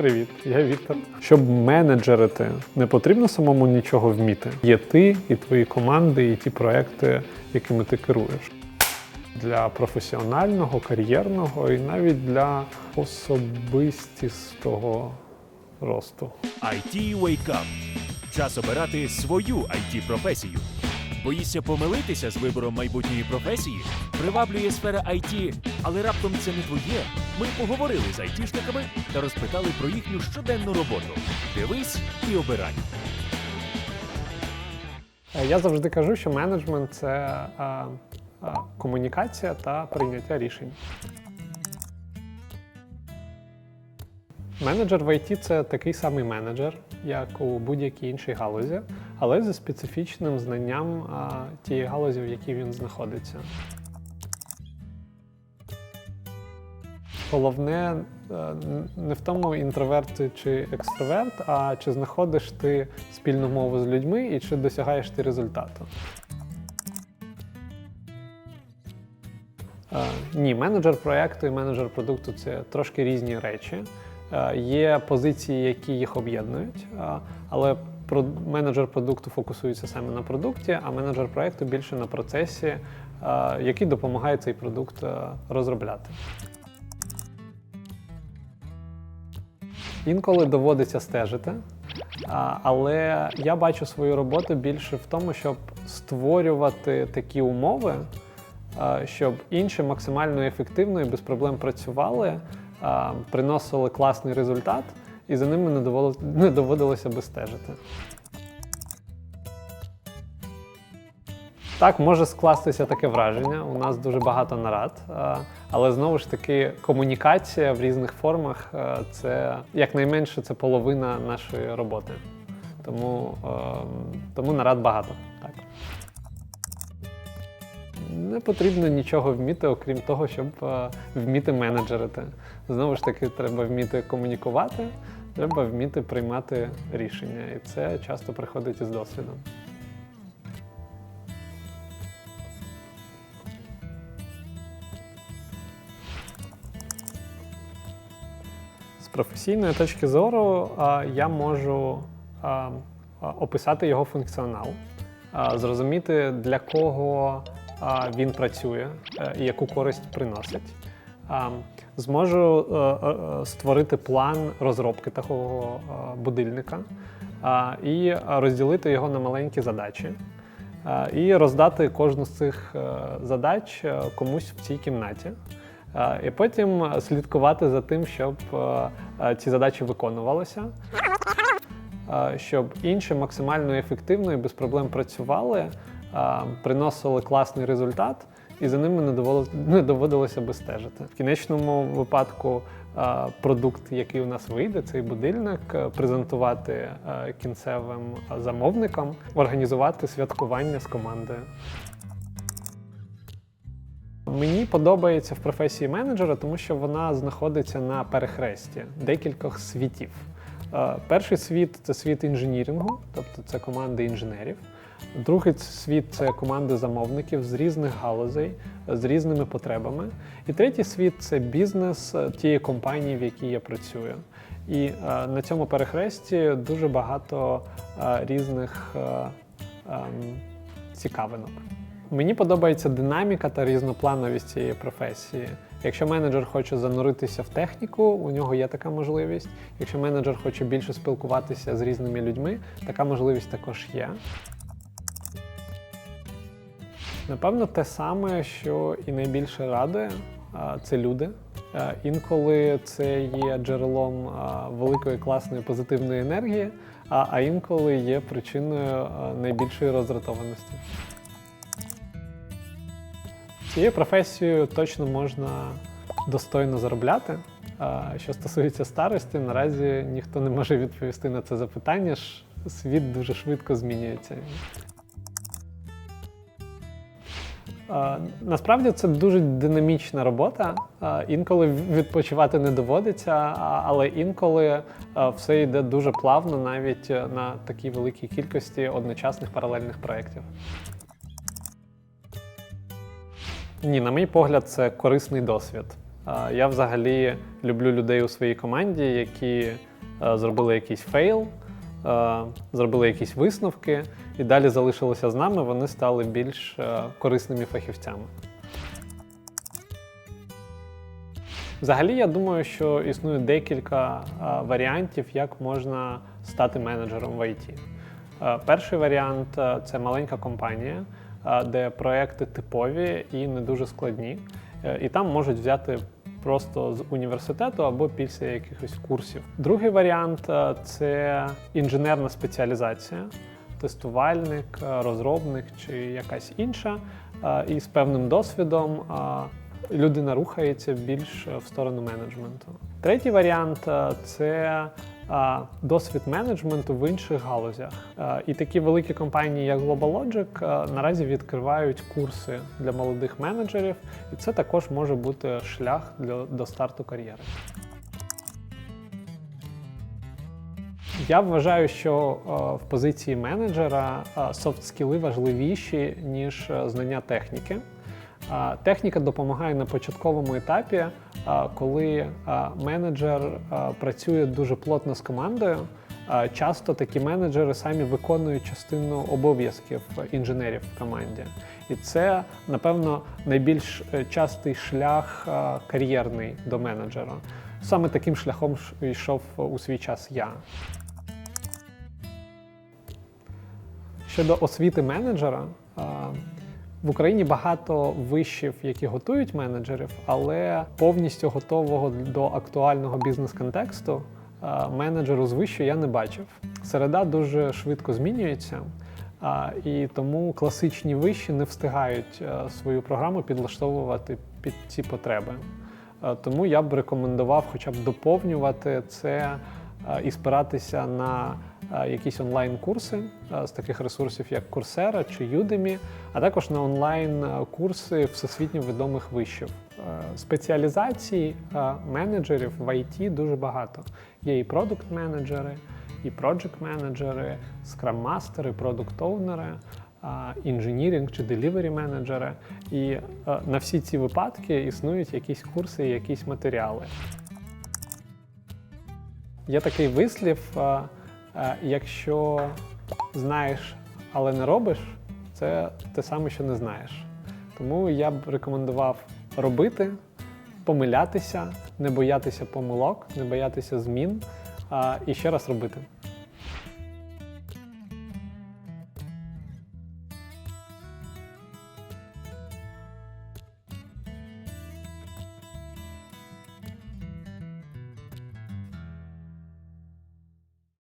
Привіт, я Віктор. Щоб менеджерити, не потрібно самому нічого вміти. Є ти і твої команди, і ті проекти, якими ти керуєш. Для професіонального, кар'єрного і навіть для особистістого росту. IT Wake Up. Час обирати свою it професію. Боїшся помилитися з вибором майбутньої професії? Приваблює сфера IT, але раптом це не твоє. Ми поговорили з айтішниками та розпитали про їхню щоденну роботу. Дивись і обирай. Е, Я завжди кажу, що менеджмент це е, е, комунікація та прийняття рішень. Менеджер в ІТ це такий самий менеджер, як у будь-якій іншій галузі, але зі специфічним знанням тієї галузі, в якій він знаходиться. Головне е, не в тому, інтроверт чи екстроверт, а чи знаходиш ти спільну мову з людьми і чи досягаєш ти результату. Е, Ні, менеджер проєкту і менеджер продукту це трошки різні речі. Е, Є позиції, які їх об'єднують, але менеджер продукту фокусується саме на продукті, а менеджер проєкту більше на процесі, е, який допомагає цей продукт е, розробляти. Інколи доводиться стежити, але я бачу свою роботу більше в тому, щоб створювати такі умови, щоб інші максимально ефективно і без проблем працювали, приносили класний результат, і за ними не доводилося, не доводилося би стежити. Так, може скластися таке враження. У нас дуже багато нарад, е, але знову ж таки комунікація в різних формах е, це якнайменше це половина нашої роботи. Тому, е, тому нарад багато. Так. Не потрібно нічого вміти, окрім того, щоб вміти менеджерити. Знову ж таки, треба вміти комунікувати, треба вміти приймати рішення. І це часто приходить із досвідом. З професійної точки зору я можу описати його функціонал, зрозуміти, для кого він працює е, і яку користь приносить. Зможу е, е, створити план розробки такого е, будильника і розділити його на маленькі задачі. І роздати кожну з цих е, задач е, комусь в цій кімнаті. І потім слідкувати за тим, щоб е, е, ці задачі виконувалися, щоб інші максимально ефективно і без проблем працювали, приносили класний результат, і за ними не доводилося, не доводилося би стежити. В кінечному випадку продукт, який у нас вийде, цей будильник, е, презентувати е, кінцевим замовникам, організувати святкування з командою. Мені подобається в професії менеджера, тому що вона знаходиться на перехресті декількох світів. Е, Перший світ це світ інженірингу, тобто це команди інженерів. Другий світ це команди замовників з різних галузей, з різними потребами. І третій світ це бізнес е, тієї компанії, в якій я працюю. І е, на цьому перехресті дуже багато е, різних ем, цікавинок. Мені подобається динаміка та різноплановість цієї професії. Якщо менеджер хоче зануритися в техніку, у нього є така можливість. Якщо менеджер хоче більше спілкуватися з різними людьми, така можливість також є. Напевно, те саме, що і найбільше радує, це люди. Інколи це є джерелом великої класної позитивної енергії, а інколи є причиною найбільшої роздратованості. Цією професією точно можна достойно заробляти. Що стосується старості, наразі ніхто не може відповісти на це запитання. Світ дуже швидко змінюється. Насправді це дуже динамічна робота. Інколи відпочивати не доводиться, але інколи все йде дуже плавно, навіть е, на такій великій кількості одночасних паралельних проєктів. Ні, на мій погляд, це корисний досвід. Я взагалі люблю людей у своїй команді, які е, зробили якийсь фейл, зробили якісь висновки і далі залишилися з нами. Вони стали більш е, корисними фахівцями. Взагалі, я думаю, що існує декілька е, варіантів, як можна стати менеджером в. Е, Перший варіант е, це маленька компанія, е, де проекти типові і не дуже складні. Е, І там можуть взяти просто з університету або після якихось курсів. Другий варіант е, це інженерна спеціалізація, тестувальник, е, розробник чи якась інша. Е, І з певним досвідом людина рухається більш в сторону менеджменту. Третій варіант це досвід менеджменту в інших галузях. І такі великі компанії, як GlobalLogic, наразі відкривають курси для молодих менеджерів, і це також може бути шлях для, до старту кар'єри. Я вважаю, що в позиції менеджера софт-скіли важливіші, ніж знання техніки. Е, Техніка допомагає на початковому етапі, е, коли е, менеджер е, працює дуже плотно з командою. Е, Часто такі менеджери самі виконують частину обов'язків інженерів в команді. І це, напевно, найбільш е, частий шлях е, кар'єрний до менеджера. Саме таким шляхом йшов у свій час я. Щодо освіти менеджера, в Україні багато вишів, які готують менеджерів, але повністю готового до актуального бізнес-контексту менеджеру з вищу я не бачив. Середа дуже швидко змінюється, і тому класичні виші не встигають е, свою програму підлаштовувати під ці потреби. Е, Тому я б рекомендував хоча б доповнювати це е, і спиратися на е, якісь онлайн-курси е, з таких ресурсів, як Coursera чи Udemy, а також на онлайн-курси всесвітньо відомих вишів. Е, Спеціалізацій е, менеджерів в IT дуже багато. Є і продукт-менеджери, і проджект-менеджери, скрам-мастери, продукт-оунери інженірінг чи делівері менеджери. І е, на всі ці випадки існують якісь курси, якісь матеріали. Є такий вислів: якщо знаєш, але не робиш, це те саме, що не знаєш. Тому я б рекомендував робити, помилятися, не боятися помилок, не боятися змін і ще раз робити.